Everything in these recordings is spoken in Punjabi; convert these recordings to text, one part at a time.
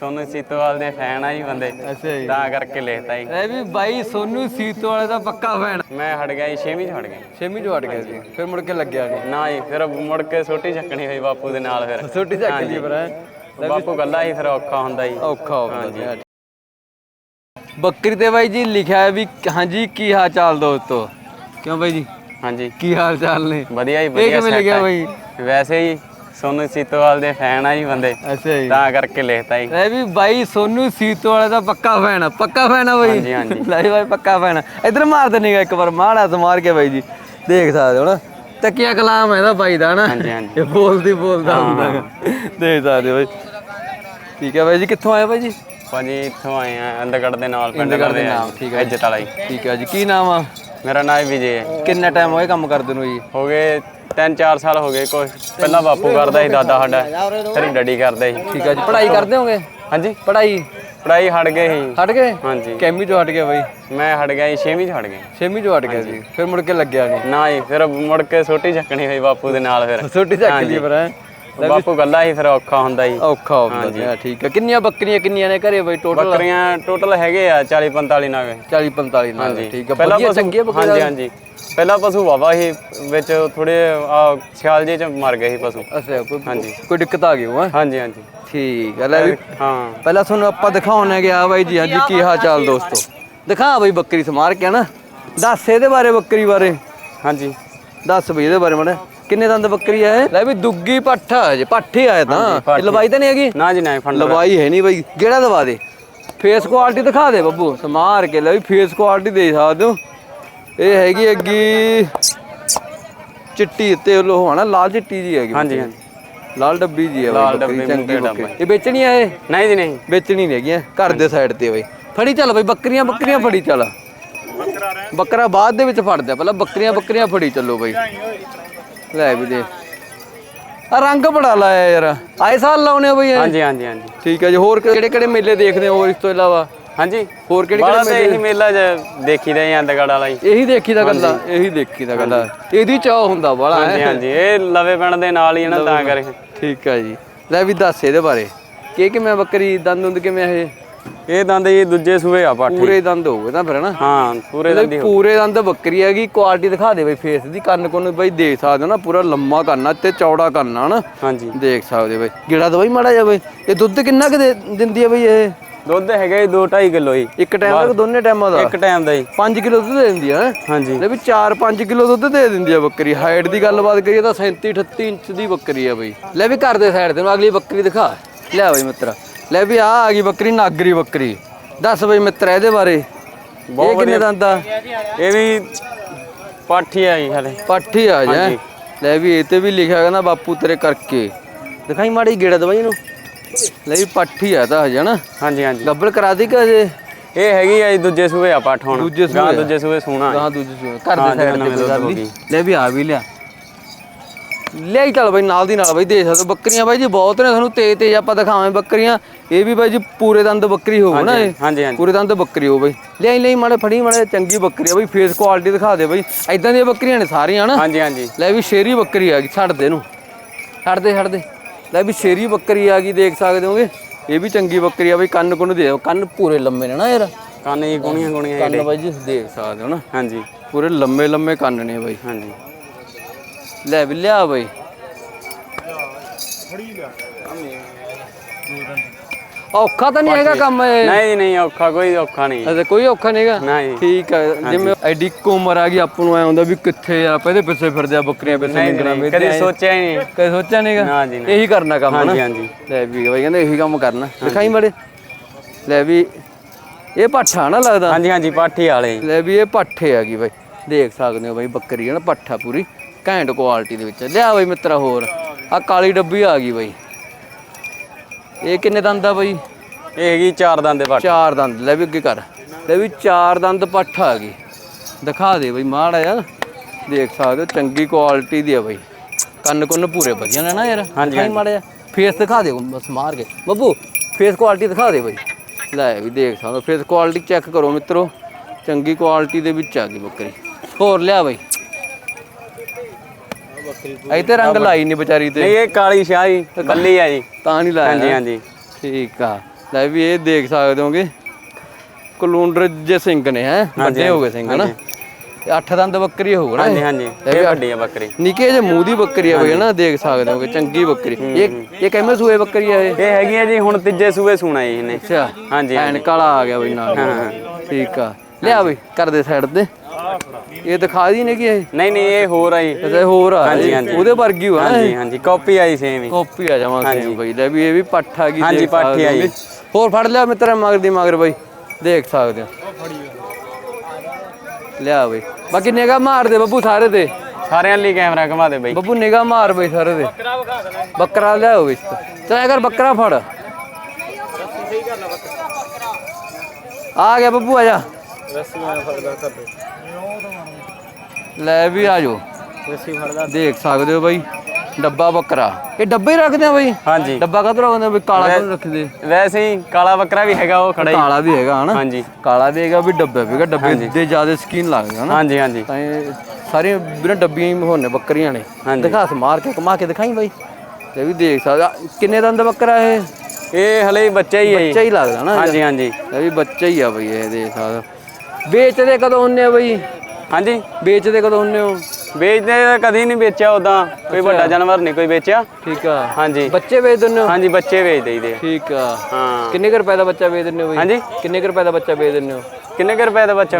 ਸੋਨੂ ਸੀਤੋਵਾਲ ਦੇ ਫੈਨ ਆ ਜੀ ਬੰਦੇ। ਅੱਛਾ ਜੀ। ਤਾਂ ਕਰਕੇ ਲਿਖਤਾ ਜੀ। ਇਹ ਵੀ ਬਾਈ ਸੋਨੂ ਸੀਤੋ ਵਾਲੇ ਦਾ ਪੱਕਾ ਫੈਨ। ਮੈਂ ਹਟ ਗਿਆ ਜੀ 6ਵੀਂ ਚ ਹਟ ਗਿਆ ਛੇਵੀਂ ਚ ਗਿਆ ਸੀ। ਫਿਰ ਮੁੜ ਕੇ ਲੱਗਿਆ ਨਹੀਂ। ਨਾ ਜੀ ਫਿਰ ਮੁੜ ਕੇ ਛੋਟੀ ਚੱਕਣੀ ਹੋਈ ਬਾਪੂ ਦੇ ਨਾਲ ਫਿਰ। ਛੋਟੀ ਚੱਕ ਲਈ ਪਰ ਹੈਂ। ਬਾਪੂ ਗੱਲਾਂ ਹੀ ਫਿਰ ਔਖਾ ਹੁੰਦਾ ਜੀ। ਔਖਾ ਹੋ ਗਿਆ ਬੱਕਰੀ ਤੇ ਬਾਈ ਜੀ ਲਿਖਿਆ ਹੈ ਵੀ ਹਾਂਜੀ ਕੀ ਹਾਲ ਚਾਲ ਦੋਸਤੋ? ਕਿਉਂ ਬਾਈ ਜੀ? ਹਾਂਜੀ। ਕੀ ਹਾਲ ਚਾਲ ਨੇ? ਵਧੀਆ ਜੀ ਵਧੀਆ ਕਿਵੇਂ set ਲਿਖਿਆ ਆ। ਬਾਈ? ਵੈਸੇ ਹੀ ਸੋਨੂ ਸੀਤੋਵਾਲ ਦੇ ਫੈਨ ਆ ਜੀ ਬੰਦੇ। ਅੱਛਾ ਜੀ। ਤਾਂ ਕਰਕੇ ਲਿਖਤਾ ਜੀ। ਇਹ ਵੀ ਬਾਈ ਸੋਨੂ ਸੀਤੋ ਵਾਲੇ ਦਾ ਪੱਕਾ ਫੈਨ ਆ ਪੱਕਾ ਫੈਨ ਆ ਬਾਈ। ਹਾਂਜੀ, ਹਾਂਜੀ। ਲੈ ਬਾਈ ਪੱਕਾ ਫੈਨ ਇਧਰ ਮਾਰ ਦੇਣੇਗਾ ਇੱਕ ਵਾਰ ਮਾੜਾ ਤੇ ਮਾਰ ਕੇ ਬਾਈ ਜੀ। ਦੇਖ ਸਕਦੇ ਹੋ ਨਾ। ਤੱਕਿਆ ਕਲਾਮ ਹੈ ਇਹਦਾ ਬਾਈ ਦਾ ਨਾ। ਹਾਂਜੀ, ਹਾਂਜੀ। ਇਹ ਬੋਲਦੀ ਬੋਲਦਾ ਹੁੰਦਾ। ਦੇਖ ਸਕਦੇ ਹੋ ਬਾਈ। ਠੀਕ ਹੈ ਬਾਈ ਜੀ ਕਿੱਥੋਂ ਆਏ ਬਾਈ ਜੀ? ਭਾਜੀ ਇੱਥੋਂ ਆਏ ਆ ਅੰਦਰਗੜ ਦੇ ਨਾਲ ਪਿੰਡ ਦੇ ਨਾਲ, ਠੀਕ ਹੈ। ਇੱਜ਼ਤ ਵਾਲਾ ਜੀ। ਠੀਕ ਹੈ ਜੀ ਕੀ ਨਾਮ ਆ? ਮੇਰਾ ਨਾਮ ਵਿਜੇ ਹੈ ਕਿੰਨਾ ਟਾਈਮ ਹੋਇਆ ਕੰਮ ਕਰਦੇ ਨੂੰ ਜੀ? ਹੋ ਗਏ 3-4 ਸਾਲ ਹੋ ਗਏ ਕੁਛ। ਪਹਿਲਾਂ ਬਾਪੂ ਕਰਦਾ ਸੀ ਦਾਦਾ ਸਾਡਾ। ਫਿਰ ਡੈਡੀ ਕਰਦਾ ਸੀ। ਠੀਕ ਹੈ ਜੀ। ਪੜ੍ਹਾਈ ਕਰਦੇ ਹੋਗੇ? ਹਾਂਜੀ। ਪੜ੍ਹਾਈ? ਪੜਾਈ ਹਟ ਗਏ ਸੀ। ਹਟ ਗਏ? ਹਾਂਜੀ। ਕੈਮੀ ਚੋਂ ਹਟ ਗਏ ਬਾਈ? ਮੈਂ ਹਟ ਗਿਆ ਜੀ 6ਵੀਂ ਚ ਹਟ ਗਿਆ। ਛੇਵੀਂ ਚੋਂ ਹਟ ਗਏ ਸੀ ਫਿਰ ਮੁੜ ਕੇ ਲੱਗਿਆ ਨਹੀਂ? ਨਾ ਜੀ ਫਿਰ ਮੁੜ ਕੇ ਛੋਟੀ ਚੱਕਣੀ ਹੋਈ ਬਾਪੂ ਦੇ ਨਾਲ ਫਿਰ। ਛੋਟੀ ਚੱਕ ਲਈ ਪਰ ਹੈਂ। ਬਾਪੂ ਗੱਲਾਂ ਹੀ ਫਿਰ ਔਖਾ ਹੁੰਦਾ ਜੀ। ਔਖਾ ਹੋ ਗਿਆ ਠੀਕ ਹੈ ਕਿੰਨੀਆਂ ਬੱਕਰੀਆਂ ਕਿੰਨੀਆਂ ਨੇ ਘਰੇ ਬਾਈ ਟੋਟਲ ਬੱਕਰੀਆਂ ਟੋਟਲ ਹੈਗੇ ਆ 40-45 ਨਾਗ 40 45 ਨਾਲ ਠੀਕ ਹੈ ਪਹਿਲਾਂ ਵਧੀਆ ਪਸ਼ੂ ਚੰਗੀਆਂ ਬੱਕਰੀਆਂ ਹਾਂਜੀ ਹਾਂਜੀ। ਪਹਿਲਾਂ ਪਸ਼ੂ ਵਾਵਾ ਹੀ ਵਿੱਚ ਥੋੜੇ ਸਿਆਲ ਜੇ ਚ ਮਰ ਗਏ ਸੀ ਪਸ਼ੂ। ਅੱਛਾ ਕੋਈ ਹਾਂਜੀ। ਕੋਈ ਦਿੱਕਤ ਆ ਗਈ ਹੋ? ਹਾਂਜੀ ਹਾਂਜੀ। ਠੀਕ ਹੈ ਲੈ ਵੀ ਹਾਂ। ਪਹਿਲਾਂ ਤੁਹਾਨੂੰ ਆਪਾਂ ਦਿਖਾਉਣੇ ਗਿਆ ਬਾਈ ਜੀ ਹਾਂਜੀ ਕੀ ਹਾਲ ਚਾਲ ਦੋਸਤੋ? ਦਿਖਾ ਬਾਈ ਬੱਕਰੀ ਸਮਾਰ ਕੇ ਨਾ ਦੱਸ ਇਹਦੇ ਬਾਰੇ ਬੱਕਰੀ ਬਾਰੇ। ਹਾਂਜੀ। ਦੱਸ ਬਈ ਇਹਦੇ ਬਾਰੇ ਮੜਾ। ਕਿੰਨੇ ਦੰਦ ਬੱਕਰੀ ਇਹ? ਲੈ ਵੀ ਦੁੱਗੀ ਪੱਠਾ ਜੇ ਪੱਠੇ ਆਏ ਤਾਂ। ਇਹ ਲਵਾਈ ਤਾਂ ਨਹੀਂ ਹੈਗੀ? ਨਾ ਜੀ ਨਾ ਫੰਡ ਲਵਾਈ। ਹੈ ਨਹੀਂ ਬਾਈ। ਕਿਹੜਾ ਦਵਾ ਦੇ? ਫੇਸ ਕੁਆਲਿਟੀ ਦਿਖਾ ਦੇ ਬੱਬੂ। ਸਮਾਰ ਕੇ ਲੈ ਵੀ ਫੇਸ ਕੁਆਲਿਟੀ ਦੇ ਸਕਦੇ ਹੋ। ਇਹ ਹੈਗੀ ਅੱਗੀ ਚਿੱਟੀ ਤੇ ਲੋ ਹਨਾ ਲਾਲ ਚਿੱਟੀ ਜੀ ਹੈਗੀ ਹਾਂਜੀ ਹਾਂਜੀ। ਲਾਲ ਡੱਬੀ ਜੀ ਹੈ ਲਾਲ ਡੱਬੀ, ਚੰਗੀ ਬੱਕਰੀ। ਇਹ ਵੇਚਣੀ ਆ ਇਹ? ਨਹੀਂ ਜੀ ਨਹੀਂ। ਵੇਚਣੀ ਨਹੀਂ ਹੈਗੀਆਂ ਘਰ ਦੇ ਸਾਈਡ ਤੇ ਬਈ। ਫੜੀ ਚੱਲ ਬਈ ਬੱਕਰੀਆਂ ਬੱਕਰੀਆਂ ਫੜੀ ਚੱਲ। ਬੱਕਰਾ ਬਾਅਦ ਦੇ ਵਿੱਚ ਫੜਦੇ ਆ, ਪਹਿਲਾਂ ਬੱਕਰੀਆਂ ਬੱਕਰੀਆਂ ਫੜੀ ਚੱਲੋ ਬਈ। ਲੈ ਵੀ ਦੇ। ਆ ਰੰਗ ਬੜਾ ਲਾਇਆ ਯਾਰ। ਆਏ ਸਾਲ ਲਾਉਨੇ ਆ ਬਈ ਇਹ? ਹਾਂਜੀ ਹਾਂਜੀ ਹਾਂਜੀ। ਠੀਕ ਹੈ ਜੀ ਹੋਰ ਕਿਹੜੇ ਕਿਹੜੇ ਮੇਲੇ ਦੇਖਦੇ ਹੋ ਹੋਰ ਇਸ ਤੋਂ ਇਲਾਵਾ? ਹਾਂਜੀ। ਹੋਰ ਕਿਹੜੇ ਕਿਹੜੇ ਤੇ ਇਹੀ ਮੇਲਾ ਜ ਦੇਖੀਦਾ ਜੀ ਅੰਦਗੜ ਵਾਲਾ ਹੀ ਇਹੀ ਦੇਖੀ ਦਾ ਗੱਲਾਂ ਇਹੀ ਦੇਖੀ ਦਾ ਗੱਲਾਂ ਇਹਦੀ ਚਾਹ ਹੁੰਦਾ ਬੜਾ ਹਾਂਜੀ ਹਾਂਜੀ। ਇਹ ਲਵੇ ਪਿੰਡ ਦੇ ਨਾਲ ਹੀ ਹੈ ਨਾ ਤਾਂ ਕਰਕੇ। ਠੀਕ ਹੈ ਜੀ। ਲੈ ਵੀ ਦੱਸ ਇਹਦੇ ਬਾਰੇ। ਕਿ ਕਿਵੇਂ ਬੱਕਰੀ ਦੰਦ ਦੁੰਦ ਕਿਵੇਂ ਇਹ? ਇਹ ਦੰਦ ਜੀ ਦੂਜੇ ਸੂਏ ਆ ਪਾਠੇ। ਪੂਰੇ ਦੰਦ ਹੋਵੇ ਨਾ ਫਿਰ ਨਾ ਹਾਂ ਪੂਰੇ ਦੰਦ ਹੀ ਪੂਰੇ ਦੰਦ ਬੱਕਰੀ ਹੈਗੀ ਕੁਆਲਿਟੀ ਦਿਖਾ ਦੇ ਬਈ ਫੇਸ ਦੀ ਕੰਨ ਕੋਨ ਬਈ ਦੇਖ ਸਕਦੇ ਹੋ ਨਾ ਪੂਰਾ ਲੰਮਾ ਕਰਨਾ ਤੇ ਚੌੜਾ ਕਰਨਾ ਹਨਾ? ਹਾਂਜੀ। ਦੇਖ ਸਕਦੇ ਬਈ। ਗਿੜਾ ਤਾਂ ਬਈ ਮਾੜਾ ਜਾ ਬਈ। ਇਹ ਦੁੱਧ ਕਿੰਨਾ ਕਿ ਦੇ- ਦਿੰਦੀ ਹੈ ਬਈ ਇਹ? ਦੁੱਧ ਹੈਗਾ ਜੀ 2.5 ਕਿਲੋ ਜੀ। ਇੱਕ ਟਾਈਮ ਤੱਕ ਦੋਨੇ ਟਾਈਮਾਂ ਦਾ? ਇੱਕ ਟਾਈਮ ਦਾ ਜੀ। 5 ਕਿਲੋ ਦੁੱਧ ਦੇ ਦਿੰਦੀ ਹੈ? ਹਾਂਜੀ। ਲੈ ਵੀ 4-5 ਕਿਲੋ ਦੁੱਧ ਦੇ ਦਿੰਦੀ ਹੈ ਬੱਕਰੀ। ਹਾਈਟ ਦੀ ਗੱਲਬਾਤ ਕਰੀਏ ਤਾਂ 37 38 ਇੰਚ ਦੀ ਬੱਕਰੀ ਹੈ ਬਈ। ਲੈ ਵੀ ਘਰ ਦੇ ਸਾਈਡ ਤੇ ਨੂੰ ਅਗਲੀ ਬੱਕਰੀ ਦਿਖਾ। ਲੈ ਬਈ ਮਿੱਤਰਾ। ਲੈ ਵੀ ਆ ਆ ਗਈ ਬੱਕਰੀ ਨਾਗਰੀ ਬੱਕਰੀ। ਦੱਸ ਬਈ ਮਿੱਤਰਾ ਇਹਦੇ ਬਾਰੇ। ਇਹ ਕਿੰਨੇ ਦੰਦ ਇਹ ਵੀ ਪਾਠੀ ਆ ਜੀ ਹਲੇ। ਪਾਠੀ ਆ ਜਾ ਲੈ ਵੀ ਇਹ ਤੇ ਵੀ ਲਿਖਿਆ ਕਹਿੰਦਾ ਬਾਪੂ ਤੇਰੇ ਕਰਕੇ। ਦਿਖਾਈ ਮਾੜੀ ਗੇੜਾ ਦਵਾਈ ਇਹਨੂੰ। ਲੈ ਵੀ ਪਾਠੀ ਆ ਤਾਂ ਹਜੇ ਨਾ ਹਾਂਜੀ ਹਾਂਜੀ। ਗੱਬਲ ਕਰਾ ਦੀ ਕਿ ਹਜੇ? ਇਹ ਹੈਗੀ ਆ ਦੂਜੇ ਸੂਏ ਆ ਪਾਠ ਹੁਣ। ਦੂਜੇ ਸੂਏ। ਦੂਜੇ ਸੂਏ ਸੋਣਾ ਗਾਂ ਦੂਜੀ ਘਰ ਹਾਂ, ਦੇ ਸਾਈਡ ਤੇ। ਲੈ ਵੀ ਆ ਵੀ ਲਿਆ। ਲੈ ਹੀ ਚੱਲ ਬਾਈ ਨਾਲ ਦੀ ਨਾਲ ਬਾਈ ਦੇਖ ਸਕਦੇ ਹੋ। ਬੱਕਰੀਆਂ ਬਾਈ ਜੀ ਬਹੁਤ ਨੇ ਤੁਹਾਨੂੰ ਤੇਜ਼ ਤੇਜ਼ ਆਪਾਂ ਦਿਖਾਵਾਂ ਬੱਕਰੀਆਂ। ਇਹ ਵੀ ਬਾਈ ਜੀ ਪੂਰੇ ਦੰਦ ਬੱਕਰੀ ਹੋਊ ਨਾ ਇਹ? ਹਾਂਜੀ ਹਾਂਜੀ। ਪੂਰੇ ਦੰਦ ਬੱਕਰੀ ਹੋ ਬਾਈ। ਲੈ ਲਈ ਮਾੜੇ ਫੜੀ ਮਾੜੇ ਚੰਗੀ ਬੱਕਰੀ ਆ ਬਾਈ ਫੇਸ ਕੁਆਲਿਟੀ ਦਿਖਾ ਦੇ ਬਾਈ। ਐਦਾਂ ਦੀਆਂ ਬੱਕਰੀਆਂ ਨੇ ਸਾਰੀਆਂ ਨਾ। ਹਾਂਜੀ ਹਾਂਜੀ। ਲੈ ਵੀ ਸ਼ੇਰੀ ਬੱਕਰੀ ਆ ਗਈ ਛੱਡ ਦੇ ਇਹਨੂੰ। ਛੱਡ ਦੇ ਛੱਡ ਦੇ। ਲੈ ਵੀ ਸ਼ੇਰੀ ਬੱਕਰੀ ਆ ਗਈ ਦੇਖ ਸਕਦੇ ਹੋਗੇ? ਇਹ ਵੀ ਚੰਗੀ ਬੱਕਰੀ ਆ ਬਈ ਕੰਨ ਕੁੰਨ ਦੇ ਕੰਨ ਪੂਰੇ ਲੰਮੇ ਨੇ ਨਾ ਯਾਰ। ਕੰਨ ਜੀ ਗੁਣੀਆਂ ਗੁਣੀਆਂ ਕੰਨ ਬਾਈ ਜੀ ਦੇਖ ਸਕਦੇ ਹੋ ਨਾ। ਹਾਂਜੀ। ਪੂਰੇ ਲੰਮੇ ਲੰਮੇ ਕੰਨ ਨੇ ਬਾਈ। ਹਾਂਜੀ। ਲੈ ਵੀ ਲਿਆ ਬਾਈ। ਔਖਾ ਤਾਂ ਨਹੀਂ ਹੈਗਾ ਕੰਮ ਇਹ? ਨਹੀਂ ਨਹੀਂ ਔਖਾ ਕੋਈ ਔਖਾ ਨਹੀਂ। ਅਜੇ ਕੋਈ ਔਖਾ ਨਹੀਂਗਾ ਨਹੀਂ। ਠੀਕ ਹੈ ਜਿਵੇਂ ਐਡੀ ਉਮਰ ਆ ਗਈ ਆਪਾਂ ਨੂੰ ਐ ਹੁੰਦਾ ਵੀ ਕਿੱਥੇ ਆ ਪਹਿਲੇ ਪਿੱਛੇ ਫਿਰਦੇ ਆ ਬੱਕਰੀਆਂ ਪਿੱਛੇ ਨਿਕਣਾ ਨਹੀਂ, ਕਦੇ ਸੋਚਿਆ ਹੀ ਨਹੀਂ। ਕਦੇ ਸੋਚਿਆ ਨਹੀਂਗਾ ਨਾ ਜੀ ਇਹੀ ਕਰਨਾ ਕੰਮ ਹਾਂਜੀ ਨਾ ਹਾਂਜੀ। ਲੈ ਵੀ ਬਾਈ ਕਹਿੰਦੇ ਇਹੀ ਕੰਮ ਕਰਨਾ। ਦਿਖਾਈ ਮੜੇ। ਲੈ ਵੀ ਇਹ ਪੱਠਾ ਨਾ ਲੱਗਦਾ? ਹਾਂਜੀ ਹਾਂਜੀ ਪਾਠੀ ਵਾਲੇ। ਲੈ ਵੀ ਇਹ ਪੱਠੇ ਹੈਗੀ ਬਾਈ। ਦੇਖ ਸਕਦੇ ਹੋ ਬਾਈ ਬੱਕਰੀ ਹੈ ਨਾ ਪੱਠਾ ਪੂਰੀ। ਘੈਂਟ ਕੁਆਲਿਟੀ ਦੇ ਵਿੱਚ। ਲਿਆ ਬਾਈ ਮਿੱਤਰਾ ਹੋਰ। ਆ ਕਾਲੀ ਡੱਬੀ ਆ ਗਈ ਬਾਈ। ਇਹ ਕਿੰਨੇ ਦੰਦ ਆ ਬਾਈ? ਇਹ ਹੈਗੀ ਚਾਰ ਦੰਦ ਦੇ ਪਾਠ ਚਾਰ ਦੰਦ। ਲੈ ਵੀ ਅੱਗੇ ਕਰ। ਲੈ ਵੀ ਚਾਰ ਦੰਦ ਪੱਠਾ ਆ ਗਈ। ਦਿਖਾ ਦੇ ਬਾਈ ਮਾੜਾ ਯਾਰ ਦੇਖ ਸਕਦੇ ਹੋ ਚੰਗੀ ਕੁਆਲਿਟੀ ਦੀ ਆ ਬਾਈ। ਕੰਨ ਕੁੰਨ ਪੂਰੇ ਵਧੀਆ ਨੇ ਨਾ ਯਾਰ। ਹਾਂਜੀ, ਮਾੜਾ ਫੇਸ ਦਿਖਾ ਦੇ ਬਸ ਮਾਰ ਕੇ। ਬੱਬੂ ਫੇਸ ਕੁਆਲਿਟੀ ਦਿਖਾ ਦੇ ਬਾਈ। ਲੈ ਵੀ ਦੇਖ ਸਕਦੇ ਫੇਸ ਕੁਆਲਿਟੀ ਚੈੱਕ ਕਰੋ ਮਿੱਤਰੋ। ਚੰਗੀ ਕੁਆਲਿਟੀ ਦੇ ਵਿੱਚ ਆ ਗਈ ਬੱਕਰੀ। ਹੋਰ ਲਿਆ ਬਾਈ। ਤੇ ਰੰਗ ਲਾਈ ਨਹੀਂ ਵਿਚਾਰੀ ਤੇ। ਨਹੀਂ ਇਹ ਕਾਲੀ ਸ਼ਾਹੀ ਕੱਲੀ ਆ ਜੀ। ਤਾਂ ਨਹੀਂ ਲਾਇਆ। ਹਾਂਜੀ ਹਾਂਜੀ। ਠੀਕ ਆ। ਲੈ ਵੀ ਇਹ ਦੇਖ ਸਕਦੇ ਹੋਗੇ। ਕਲੂੰਡਰ ਜੇ ਸਿੰਘ ਨੇ ਹੈ? ਵੱਡੇ ਹੋ ਗਏ ਸਿੰਘ ਹਨਾ? ਅੱਠ ਦੰਦ ਬੱਕਰੀ ਹੋਊ ਨਾ ਹਾਂਜੀ ਹਾਂਜੀ। ਇਹ ਵੱਡੀ ਆ ਬੱਕਰੀ। ਨਿੱਕੇ ਜੇ ਮੂੰਹ ਦੀ ਬੱਕਰੀ ਆ ਬਈ ਹਨਾ? ਦੇਖ ਸਕਦੇ ਹੋਗੇ ਚੰਗੀ ਬੱਕਰੀ। ਇਹ ਇਹ ਕਿਵੇਂ ਸੂਏ ਬੱਕਰੀ ਆ ਇਹ? ਇਹ ਹੈਗੀ ਆ ਜੀ ਹੁਣ ਤੀਜੇ ਸੂਏ ਸੂਣਾ ਜੀ ਇਹਨੇ। ਅੱਛਾ। ਹਾਂਜੀ ਐਨ ਕਾਲਾ ਆ ਗਿਆ ਬਈ ਨਾਲ। ਠੀਕ ਆ। ਲਿਆ ਬਈ ਕਰਦੇ ਸਾਈਡ ਤੇ। ਇਹ ਦਿਖਾ ਦੀ ਨੇ ਕਿ ਇਹ? ਨਹੀਂ ਨਹੀਂ ਇਹ ਹੋਰ ਆ ਜੀ। ਅੱਛਾ ਇਹ ਹੋਰ ਆ। ਹਾਂਜੀ, ਇਹ। ਹਾਂਜੀ। ਉਹਦੇ ਵਰਗੀ ਹੋਣਾ। ਹਾਂਜੀ ਹਾਂਜੀ। ਕਾਪੀ ਆਈ ਸੇਮ ਹੀ ਕਾਪੀ ਆ ਜਾਵਾਂ ਸੇਮ ਬਈ। ਲੈ ਵੀ ਇਹ ਵੀ ਪੱਠ ਆ ਗਈ ਹਾਂਜੀ, ਦੇਖ ਪੱਠ ਹੀ ਸਕਦੇ ਆ ਜੀ। ਹੋਗੇ। ਹੋਰ ਫੜ ਲਿਆ ਮਿੱਤਰਾ ਮਗਰ ਦੀ ਮਗਰ ਬਈ। ਦੇਖ ਸਕਦੇ ਹੋ। ਲਿਆ ਬਈ। ਬਾਕੀ ਨਿਗਾ ਮਾਰ ਦੇ ਬੱਬੂ ਸਾਰੇ ਤੇ। ਸਾਰਿਆਂ ਲਈ ਕੈਮਰਾ ਘੁਮਾ ਦੇ ਬਈ। ਬੱਬੂ ਨਿਗਾ ਮਾਰ ਬਈ ਸਾਰੇ ਤੇ। ਬੱਕਰਾ ਲਿਆਓ ਬਈ ਚਲ ਅਗਰ ਬੱਕਰਾ ਫੜ। ਆ ਗਿਆ ਬੱਬੂ ਆ ਜਾ। ਲੈ ਵੀ ਆ ਜਾਓ। ਦੇਖ ਸਕਦੇ ਹੋ ਬਾਈ ਡੱਬਾ ਬੱਕਰਾ ਇਹ ਡੱਬੇ ਹੀ ਰੱਖਦੇ ਆ ਬਾਈ? ਹਾਂਜੀ। ਡੱਬਾ ਕਦੋਂ ਰੱਖਦੇ ਆ ਬਈ? ਕਾਲਾ ਕਿਉਂ ਰੱਖਦੇ? ਵੈਸੇ ਹੀ ਕਾਲਾ ਬੱਕਰਾ ਵੀ ਹੈਗਾ ਉਹ ਖੜਾ ਹੀ। ਕਾਲਾ ਵੀ ਹੈਗਾ ਹਨਾ? ਹਾਂਜੀ। ਕਾਲਾ ਵੀ ਹੈਗਾ ਵੀ ਡੱਬਾ ਵੀ ਹੈਗਾ ਡੱਬੇ ਦੇ ਜ਼ਿਆਦਾ ਸਕੀਨ ਲੱਗਦੇ ਹਨਾ? ਹਾਂਜੀ ਹਾਂਜੀ। ਤਾਂ ਇਹ ਸਾਰੇ ਬਿਨਾਂ ਡੱਬੀਆਂ ਹੀ ਹੋਣੇ ਬੱਕਰੀਆਂ ਨੇ। ਹਾਂਜੀ। ਦਿਖਾ ਮਾਰ ਕੇ ਕਮਾ ਕੇ ਦਿਖਾਈ ਬਾਈ। ਇਹ ਵੀ ਦੇਖ ਸਕਦਾ। ਕਿੰਨੇ ਦੰਦ ਬੱਕਰਾ ਇਹ? ਇਹ ਹਲੇ ਬੱਚਾ ਹੀ ਹੈ ਜੀ ਬੱਚਾ ਹੀ ਲੱਗਦਾ ਨਾ ਹਾਂਜੀ ਹਾਂਜੀ। ਇਹ ਵੀ ਬੱਚਾ ਹੀ ਆ ਬਈ ਇਹ ਦੇਖ ਸਕਦਾ। ਵੇਚਦੇ ਕਦੋਂ ਹੁੰਨੇ ਆ ਬਈ? ਹਾਂਜੀ। ਵੇਚਦੇ ਕਦੋਂ ਹੁੰਨੇ ਹੋ? ਵੇਚਦੇ ਕਦੀ ਨਹੀਂ ਵੇਚਿਆ ਉਦਾਂ ਕੋਈ ਵੱਡਾ ਜਾਨਵਰ ਨਹੀਂ ਕੋਈ ਵੇਚਿਆ। ਠੀਕ ਆ। ਹਾਂਜੀ। ਬੱਚੇ ਵੇਚ ਦਿੰਦੇ ਹੋ? ਹਾਂਜੀ ਬੱਚੇ ਵੇਚ ਦੇਈਦੇ ਠੀਕ ਆ। ਹਾਂ। ਕਿੰਨੇ ਕੁ ਰੁਪਏ ਦਾ ਬੱਚਾ ਵੇਚ ਦਿੰਦੇ ਹੋ ਬਈ? ਹਾਂਜੀ। ਕਿੰਨੇ ਕੁ ਰੁਪਏ ਦਾ ਬੱਚਾ ਵੇਚ ਦਿੰਦੇ ਹੋ? ਕਿੰਨੇ ਕੁ ਰੁਪਏ ਦਾ ਬੱਚਾ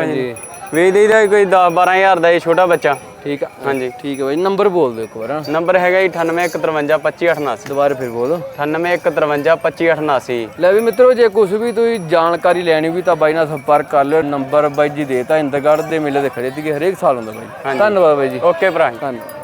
ਵੇਚ ਦੇਈਦਾ ਕੋਈ 10 12000 ਦਾ ਇਹ ਛੋਟਾ ਬੱਚਾ। ਠੀਕ ਆ? ਹਾਂਜੀ। ਠੀਕ ਹੈ ਬਈ ਨੰਬਰ ਬੋਲ ਦਿਓ ਇੱਕ ਵਾਰ। ਨੰਬਰ ਹੈਗਾ ਜੀ 9815525888 ਦੁਬਾਰਾ ਫਿਰ ਬੋਲੋ 9815525888 ਲੈ ਵੀ ਮਿੱਤਰੋ ਜੇ ਕੁਝ ਵੀ ਤੁਸੀਂ ਜਾਣਕਾਰੀ ਲੈਣੀ ਵੀ ਤਾਂ ਬਾਈ ਨਾਲ ਸੰਪਰਕ ਕਰ ਲਿਓ। ਨੰਬਰ ਬਾਈ ਜੀ ਦੇਤਾ ਇੰਦਗੜ੍ਹ ਦੇ ਮੇਲੇ ਦੇ ਖੜੇ ਸੀਗੇ ਹਰੇਕ ਸਾਲ ਹੁੰਦਾ ਬਾਈ। ਧੰਨਵਾਦ ਬਾਈ ਜੀ। ਓਕੇ ਭਰਾ। ਧੰਨਵਾਦ।